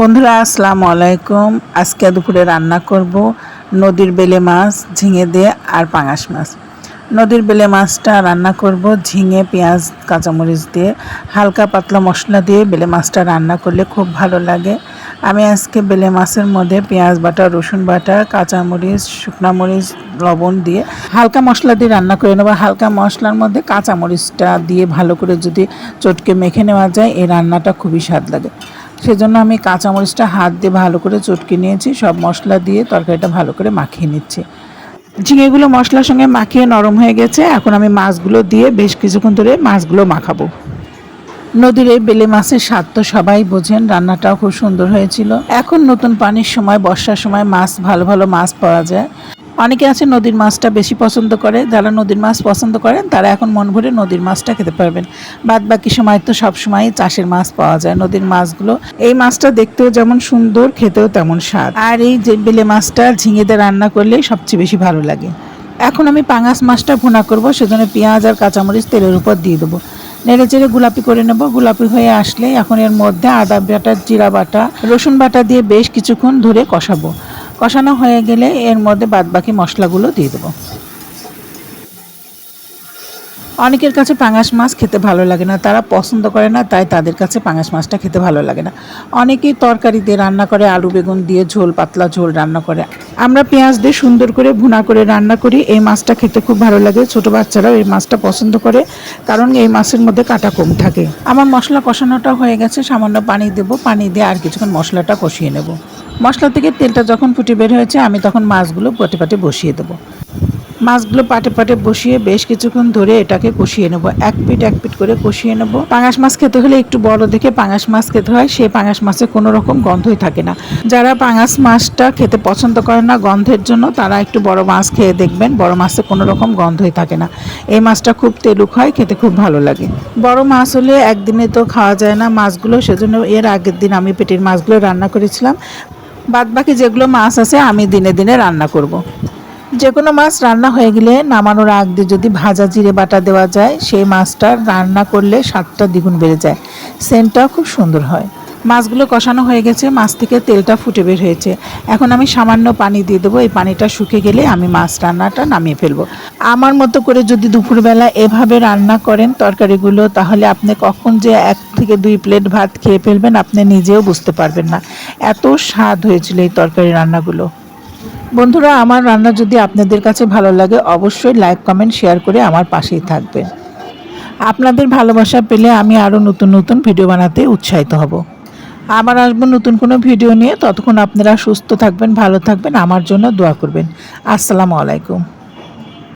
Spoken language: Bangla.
বন্ধুরা, আসসালামু আলাইকুম। আজকে দুপুরে রান্না করব নদীর বেলে মাছ, ঝিঙে দিয়ে আর পাঙাশ মাছ। নদীর বেলে মাছটা রান্না করব ঝিঙে, পেঁয়াজ, কাঁচামরিচ দিয়ে। হালকা পাতলা মশলা দিয়ে বেলে মাছটা রান্না করলে খুব ভালো লাগে। আমি আজকে বেলে মাছের মধ্যে পেঁয়াজ বাটা, রসুন বাটা, কাঁচামরিচ, শুকনা মরিচ, লবণ দিয়ে হালকা মশলা দিয়ে রান্না করে নেব। হালকা মশলার মধ্যে কাঁচামরিচটা দিয়ে ভালো করে যদি চটকে মেখে নেওয়া যায়, এই রান্নাটা খুবই স্বাদ লাগে। সেজন্য আমি কাঁচামরিচটা হাত দিয়ে ভালো করে চটকে নিয়েছি, সব মশলা দিয়ে তরকারিটা ভালো করে মাখিয়ে নিচ্ছি। ঝিঙেগুলো মশলার সঙ্গে মাখিয়ে নরম হয়ে গেছে, এখন আমি মাছগুলো দিয়ে বেশ কিছুক্ষণ ধরে মাছগুলো মাখাবো। নদীর এই বেলে মাছের স্বাদ তো সবাই বোঝেন, রান্নাটাও খুব সুন্দর হয়েছিল। এখন নতুন পানির সময়, বর্ষার সময় মাছ, ভালো ভালো মাছ পাওয়া যায়। অনেকে আছে নদীর মাছটা বেশি পছন্দ করে, যারা নদীর মাছ পছন্দ করেন, তারা এখন মন ভরে নদীর মাছটা খেতে পারবেন। বাদ বাকি সময় তো সব সময় চাষের মাছ পাওয়া যায়, নদীর মাছগুলো। এই মাছটা দেখতেও যেমন সুন্দর, খেতেও তেমন স্বাদ। আর এই যে বেলে মাছটা ঝিঙে দিয়ে রান্না করলে সবচেয়ে বেশি ভালো লাগে। এখন আমি পাঙাশ মাছটা ভুনা করব, সেজন্য পেঁয়াজ আর কাঁচামরিচ তেলের উপর দিয়ে দেবো। নেড়ে চেড়ে গোলাপি করে নেব, গোলাপি হয়ে আসলে এখন এর মধ্যে আদা বাটা জিরা বাটা, রসুন বাটা দিয়ে বেশ কিছুক্ষণ ধরে কষাবো। কষানো হয়ে গেলে এর মধ্যে বাদবাকি মশলাগুলো দিয়ে দেবো। অনেকের কাছে পাঙাশ মাছ খেতে ভালো লাগে না, তারা পছন্দ করে না, তাই তাদের কাছে পাঙাশ মাছটা খেতে ভালো লাগে না। অনেকেই তরকারি দিয়ে রান্না করে আলু বেগুন দিয়ে ঝোল, পাতলা ঝোল রান্না করে। আমরা পেঁয়াজ দিয়ে সুন্দর করে ভুনা করে রান্না করি, এই মাছটা খেতে খুব ভালো লাগে। ছোট বাচ্চারাও এই মাছটা পছন্দ করে, কারণ এই মাছের মধ্যে কাটা কম থাকে। আমার মশলা কষানোটা হয়ে গেছে, সামান্য পানি দেবো, পানি দিয়ে আর কিছুক্ষণ মশলাটা কষিয়ে নেব। মশলা থেকে তেলটা যখন ফুটে বের হয়েছে, আমি তখন মাছগুলো পটে পাটে বসিয়ে দেবো। মাছগুলো পাটে পাটে বসিয়ে বেশ কিছুক্ষণ ধরে এটাকে কষিয়ে নেব। এক পিট এক পিট করে কষিয়ে নেব। পাঙাশ মাছ খেতে হলে একটু বড় দেখে পাঙাশ মাছ খেতে হয় সেই পাঙাশ মাছে কোনো রকম গন্ধই থাকে না। যারা পাঙাশ মাছটা খেতে পছন্দ করে না গন্ধের জন্য, তারা একটু বড় মাছ খেয়ে দেখবেন, বড় মাছে কোনো রকম গন্ধই থাকে না। এই মাছটা খুব তেলুক হয়, খেতে খুব ভালো লাগে। বড় মাছ হলে একদিনে তো খাওয়া যায় না মাছগুলো, সেজন্য এর আগের দিন আমি পেটের মাছগুলো রান্না করেছিলাম। বাদ বাকি যেগুলো মাছ আছে, আমি দিনে দিনে রান্না করব। যে কোনো মাছ রান্না হয়ে গেলে নামানোর আগ দিয়ে যদি ভাজা জিরে বাটা দেওয়া যায়, সেই মাছটা রান্না করলে স্বাদটা দ্বিগুণ বেড়ে যায় সেন্টটাও খুব সুন্দর হয় মাছগুলো কষানো হয়ে গেছে, মাছ থেকে তেলটা ফুটে বের হয়েছে। এখন আমি সামান্য পানি দিয়ে দেবো, এই পানিটা শুকে গেলে আমি মাছ রান্নাটা নামিয়ে ফেলব। আমার মতো করে যদি দুপুরবেলা এভাবে রান্না করেন তরকারিগুলো, তাহলে আপনি কখন যে এক থেকে দুই প্লেট ভাত খেয়ে ফেলবেন, আপনি নিজেও বুঝতে পারবেন না। এত স্বাদ হয়েছিল এই তরকারি রান্নাগুলো। বন্ধুরা, আমার রান্না যদি আপনাদের কাছে ভালো লাগে, অবশ্যই লাইক, কমেন্ট, শেয়ার করে আমার পাশেই থাকবেন। আপনাদের ভালোবাসা পেলে আমি আরও নতুন নতুন ভিডিও বানাতে উৎসাহিত হব। আবার আসব নতুন কোনো ভিডিও নিয়ে। ততক্ষণ আপনারা সুস্থ থাকবেন, ভালো থাকবেন। আমার জন্য দোয়া করবেন। আসসালামু আলাইকুম।